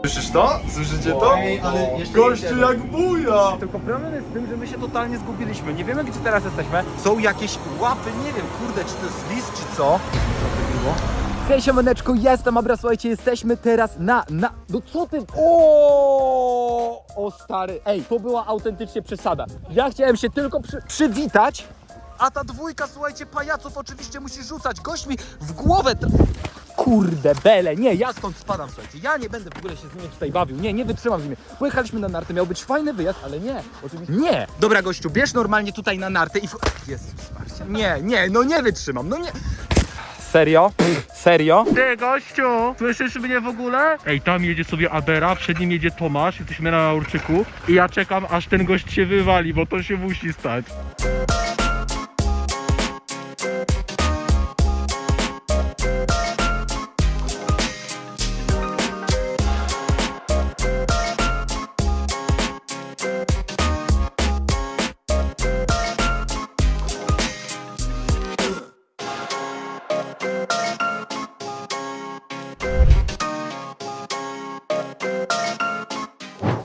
Słyszysz to? Słyszycie to? Ej, ale jeszcze Gościu jak buja! Tylko problem jest w tym, że my się totalnie zgubiliśmy. Nie wiemy, gdzie teraz jesteśmy. Są jakieś łapy, nie wiem, kurde, czy to jest lis, czy co? Hej, siemaneczko, jestem Abra, słuchajcie, jesteśmy teraz na, na, no co ty, o, o stary, ej, to była autentycznie przesada. Ja chciałem się tylko przy, przywitać, a ta dwójka, słuchajcie, pajaców oczywiście musi rzucać gośćmi w głowę. Kurde, bele, nie, ja stąd spadam, słuchajcie, ja nie będę w ogóle się z nimi tutaj bawił, nie, nie wytrzymam z nimi. Pojechaliśmy na narty, miał być fajny wyjazd, ale nie, oczywiście nie. Dobra, gościu, bierz normalnie tutaj na narty i... Jezus Maria, nie, nie, no nie wytrzymam, no nie... Serio? Serio? Ty gościu, słyszysz mnie w ogóle? Ej, tam jedzie sobie Adera, przed nim jedzie Tomasz, jesteśmy na Laurczyku i ja czekam aż ten gość się wywali, bo to się musi stać.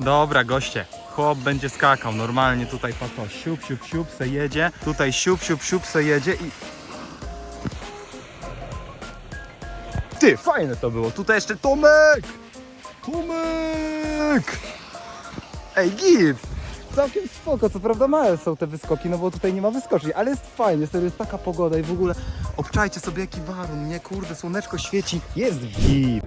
Dobra, goście. Chłop będzie skakał normalnie tutaj po to. Siup, siup, siup, se jedzie. Tutaj siup, siup, siup, se jedzie i... Ty, fajne to było. Tutaj jeszcze Tomek! Tomek! Ej, git! Całkiem spoko, co prawda małe są te wyskoki, no bo tutaj nie ma wyskoczni, ale jest fajnie, serio, jest taka pogoda i w ogóle obczajcie sobie jaki warun, nie? Kurde, słoneczko świeci, jest git!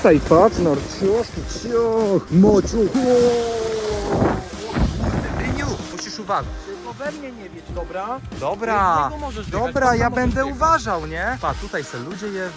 Tutaj patrz, narciarski ciach, mociuch. Ryniu, musisz uważać. Tylko we mnie nie wiedź, dobra? Dobra, Jednego możesz wjechać, dobra, ja możesz będę uważał, nie? Pa, tutaj se ludzie jest.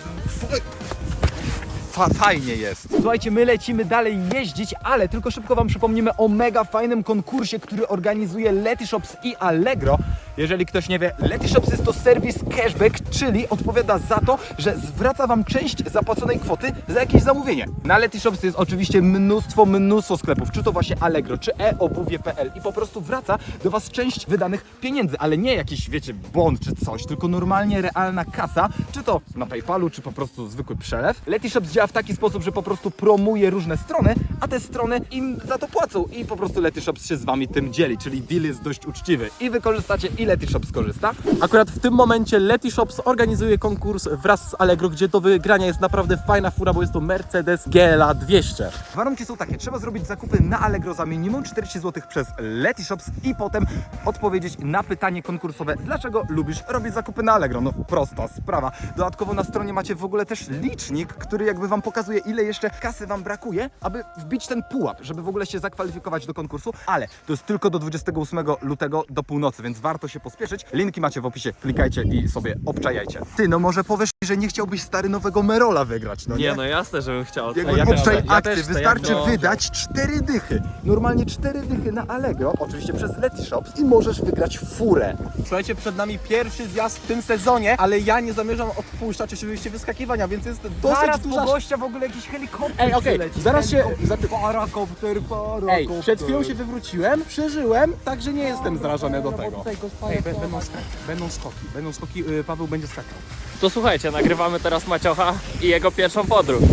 Fa, fajnie jest. Słuchajcie, my lecimy dalej jeździć, ale tylko szybko wam przypomnimy o mega fajnym konkursie, który organizuje Letyshops i Allegro. Jeżeli ktoś nie wie, Letyshops jest to serwis cashback, czyli odpowiada za to, że zwraca wam część zapłaconej kwoty za jakieś zamówienie. Na Letyshops jest oczywiście mnóstwo, mnóstwo sklepów, czy to właśnie Allegro, czy e-obuwie.pl i po prostu wraca do was część wydanych pieniędzy, ale nie jakiś, wiecie, bond czy coś, tylko normalnie realna kasa, czy to na PayPalu, czy po prostu zwykły przelew. Letyshops działa w taki sposób, że po prostu promuje różne strony, a te strony im za to płacą i po prostu Letyshops się z wami tym dzieli, czyli deal jest dość uczciwy i wy korzystacie i Letyshops korzysta. Akurat w tym momencie Letyshops organizuje konkurs wraz z Allegro, gdzie do wygrania jest naprawdę fajna fura, bo jest to Mercedes GLA 200. Warunki są takie, trzeba zrobić zakupy na Allegro za minimum 40 zł przez Letyshops i potem odpowiedzieć na pytanie konkursowe, dlaczego lubisz robić zakupy na Allegro. No prosta sprawa. Dodatkowo na stronie macie w ogóle też licznik, który jakby wam pokazuje, ile jeszcze kasy wam brakuje, aby wbić ten pułap, żeby w ogóle się zakwalifikować do konkursu, ale to jest tylko do 28 lutego do północy, więc warto się pospieszyć. Linki macie w opisie, klikajcie i sobie obczajajcie. Ty, no może powiesz, że nie chciałbyś stary nowego Merola wygrać, no nie? Nie, no jasne, żebym chciał. Jakby Ja obczaj też- ja akty, też wystarczy ja wydać cztery dychy. Normalnie cztery dychy na Allegro, oczywiście przez Letyshops i możesz wygrać furę. Słuchajcie, przed nami pierwszy zjazd w tym sezonie, ale ja nie zamierzam odpuszczać oczywiście wyskakiwania, więc jest dosyć Zaraz duża... po gościa w ogóle jakiś helikopter Ej, okej, przyleci. zaraz się... Parakopter, parakopter. Ej, przed chwilą się wywróciłem, przeżyłem, także nie jestem zrażony do tego. Ej, be- będą skoki, będą skoki, będą skoki, y, Paweł będzie skakał. To słuchajcie, nagrywamy teraz Maciocha i jego pierwszą podróż.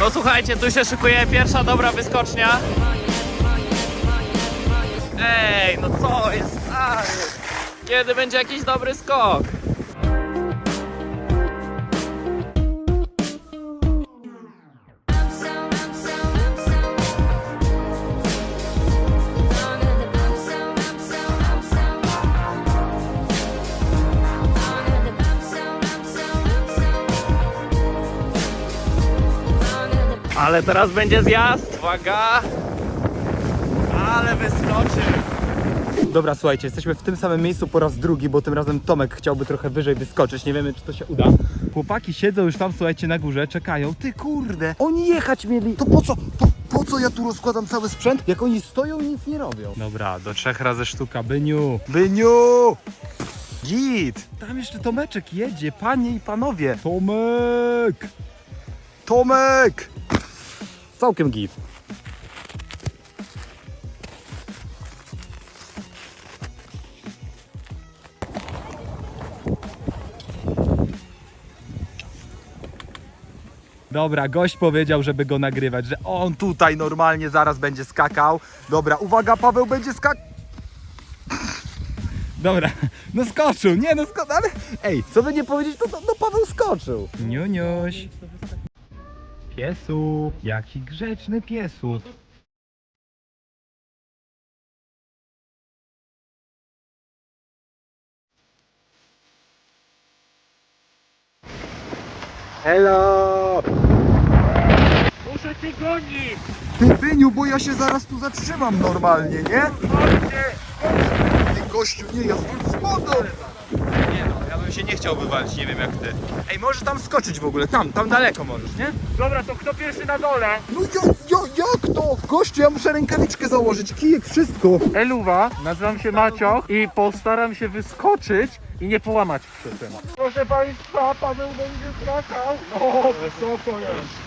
No słuchajcie, tu się szykuje pierwsza dobra wyskocznia. Ej, no co jest? stary? Kiedy będzie jakiś dobry skok? Ale teraz będzie zjazd, uwaga! Ale wyskoczy! Dobra, słuchajcie, jesteśmy w tym samym miejscu po raz drugi, bo tym razem Tomek chciałby trochę wyżej wyskoczyć. Nie wiemy, czy to się uda. Chłopaki siedzą już tam, słuchajcie, na górze, czekają. Ty kurde, oni jechać mieli. To po co? Po, po co ja tu rozkładam cały sprzęt, jak oni stoją i nic nie robią? Dobra, do trzech razy sztuka, Byniu. Byniu! Git! Tam jeszcze Tomeczek jedzie, panie i panowie. Tomek! Tomek! Całkiem git. Dobra, gość powiedział, żeby go nagrywać, że on tutaj normalnie zaraz będzie skakał. Dobra, uwaga, Paweł będzie skakał. Dobra, no skoczył, nie no skoczył, ale ej, co by nie powiedzieć, to, to no Paweł skoczył. Niuniuś. Piesu, jaki grzeczny piesu. Hello! Muszę cię gonić! Ty Byniu, bo ja się zaraz tu zatrzymam normalnie, nie? Ty gościu, nie, ja stąd spadam! Bym się nie chciał wywalić, nie wiem jak ty. Ej, możesz tam skoczyć w ogóle, tam, tam daleko możesz, nie? Dobra, to kto pierwszy na dole? No ja, ja, jak to? Gościu, ja muszę rękawiczkę założyć, kijek, wszystko. Eluwa, nazywam się Macioch i postaram się wyskoczyć i nie połamać przy tym. Proszę Państwa, Paweł będzie skakał. No, wysoko jest.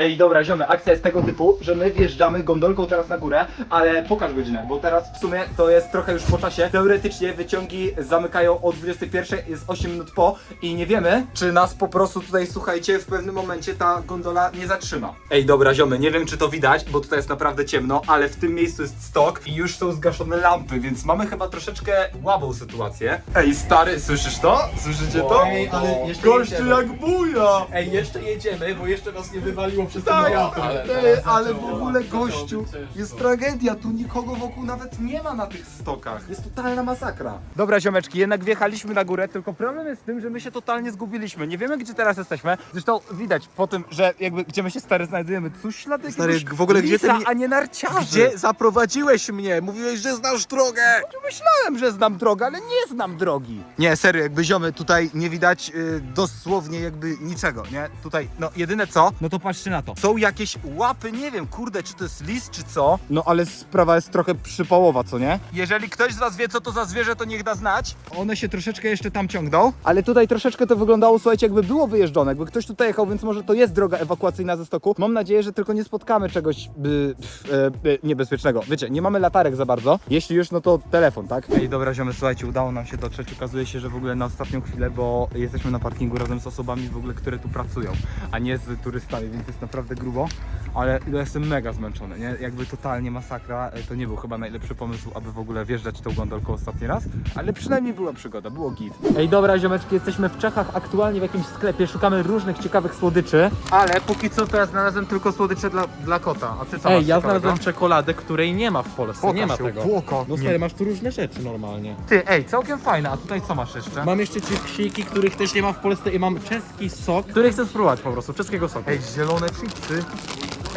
Ej, dobra, ziomy, akcja jest tego typu, że my wjeżdżamy gondolką teraz na górę, ale pokaż godzinę, bo teraz w sumie to jest trochę już po czasie. Teoretycznie wyciągi zamykają o 21, jest 8 minut po i nie wiemy, czy nas po prostu tutaj, słuchajcie, w pewnym momencie ta gondola nie zatrzyma. Ej, dobra, ziomy, nie wiem czy to widać, bo tutaj jest naprawdę ciemno, ale w tym miejscu jest stok i już są zgaszone lampy, więc mamy chyba troszeczkę łabą sytuację. Ej, stary, słyszysz to? Słyszycie to? Ej, ale jeszcze Gościu jedziemy. jak buja! Ej, jeszcze jedziemy, bo jeszcze nas nie wywaliło przez Tak, ten ale, ale, ale w ogóle gościu, jest tragedia, tu nikogo wokół nawet nie ma na tych stokach. Jest totalna masakra. Dobra ziomeczki, jednak wjechaliśmy na górę, tylko problem jest z tym, że my się totalnie zgubiliśmy. Nie wiemy gdzie teraz jesteśmy. Zresztą widać po tym, że jakby gdzie my się stary znajdujemy, tu ślady Stary, w ogóle gdzie ty lisa, mnie- a nie narciarzy. Gdzie zaprowadziłeś mnie? Mówiłeś, że znasz drogę! Myślałem, że znam drogę, ale nie znam drogi. Nie, serio, jakby ziomy, tutaj nie widać y, dosłownie jakby niczego, nie? Tutaj, no jedyne co, no to patrzcie na to. Są jakieś łapy, nie wiem, kurde, czy to jest lis, czy co? No ale sprawa jest trochę przypałowa, co nie? Jeżeli ktoś z was wie, co to za zwierzę, to niech da znać. One się troszeczkę jeszcze tam ciągną. Ale tutaj troszeczkę to wyglądało, słuchajcie, jakby było wyjeżdżone, jakby ktoś tutaj jechał, więc może to jest droga ewakuacyjna ze stoku. Mam nadzieję, że tylko nie spotkamy czegoś by, e, e, niebezpiecznego. Wiecie, nie mamy latarek za bardzo. Jeśli już, no to telefon, tak? Ej, dobra, ziomy, słuchajcie, udało nam się dotrzeć. Okazuje się, że w ogóle na ostatnią chwilę, bo jesteśmy na parkingu razem z osobami w ogóle, które tu pracują, a nie z turystami, więc jest naprawdę grubo. Ale ja jestem mega zmęczony, nie? Jakby totalnie masakra. E, To nie był chyba najlepszy pomysł, aby w ogóle wjeżdżać tą gondolką ostatni raz, ale przynajmniej była przygoda, było git. Ej, dobra, ziomeczki, jesteśmy w Czechach, aktualnie w jakimś sklepie, szukamy różnych ciekawych słodyczy, ale póki co to ja znalazłem tylko słodycze dla, dla kota. A ty co Ej, masz ja znalazłem czekoladę, której nie ma w Polsce, Pokaż nie ma ją, tego. pokaż. No Nie. stary, masz tu różne rzeczy normalnie. Ty, ej, całkiem fajne, a tutaj co masz jeszcze? Mam jeszcze chipsiki, których też nie ma w Polsce i mam czeski sok, który chcę spróbować po prostu, czeskiego soku. Ej, zielone chipsy.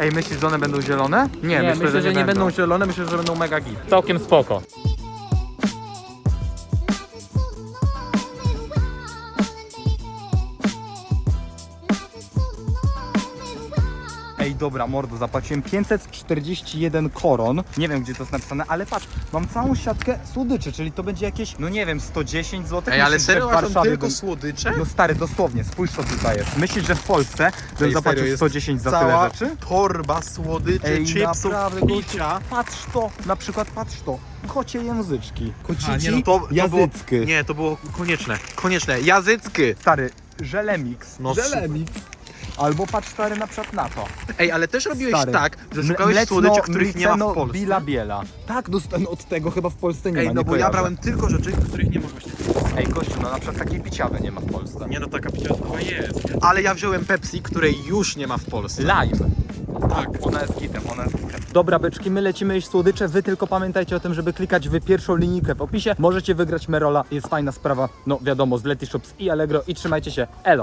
Ej, myślisz, że one będą zielone? nie, myślę, że, nie będą zielone, myślę, że będą mega git. Całkiem spoko. Dobra, mordo, zapłaciłem 541 koron. Nie wiem, gdzie to jest napisane, ale patrz, mam całą siatkę słodyczy, czyli to będzie jakieś, no nie wiem, 110 zł. Ej, ale Myślisz, że serio w masz tam Warszawie tylko bym- słodycze? No stary, dosłownie, spójrz co tutaj jest. Myślisz, że w Polsce bym Ej, zapłacił serio, jest 110 za tyle Cała rzeczy? torba słodyczy, Ej, chipsów, naprawdę, gościu, picia. patrz to, na przykład patrz to, kocie języczki, A, nie, no to, to było, jazycki. Nie, to było konieczne, konieczne. Jazycky! Stary, żelemix, No żelemix. Albo patrz stary na przykład na to. Ej, ale też robiłeś Stary. tak, że szukałeś mleczno- słodyczy, których nie ma w Polsce. Billa Biela. Tak, no no od tego chyba w Polsce nie Ej, ma, no nie bo ja kojarzę. brałem tylko rzeczy, których nie ma właśnie. Ej, gościu, no na przykład takiej piciawy nie ma w Polsce. Nie no, taka piciąga jest. Ale ja wziąłem Pepsi, której już nie ma w Polsce. Lime. Tak. Ona jest gitem, ona jest gitem. Dobra beczki, my lecimy jeść słodycze, wy tylko pamiętajcie o tym, żeby klikać w pierwszą linijkę w opisie. Możecie wygrać Merola, jest fajna sprawa, no wiadomo, z Letyshops i Allegro i trzymajcie się, elo!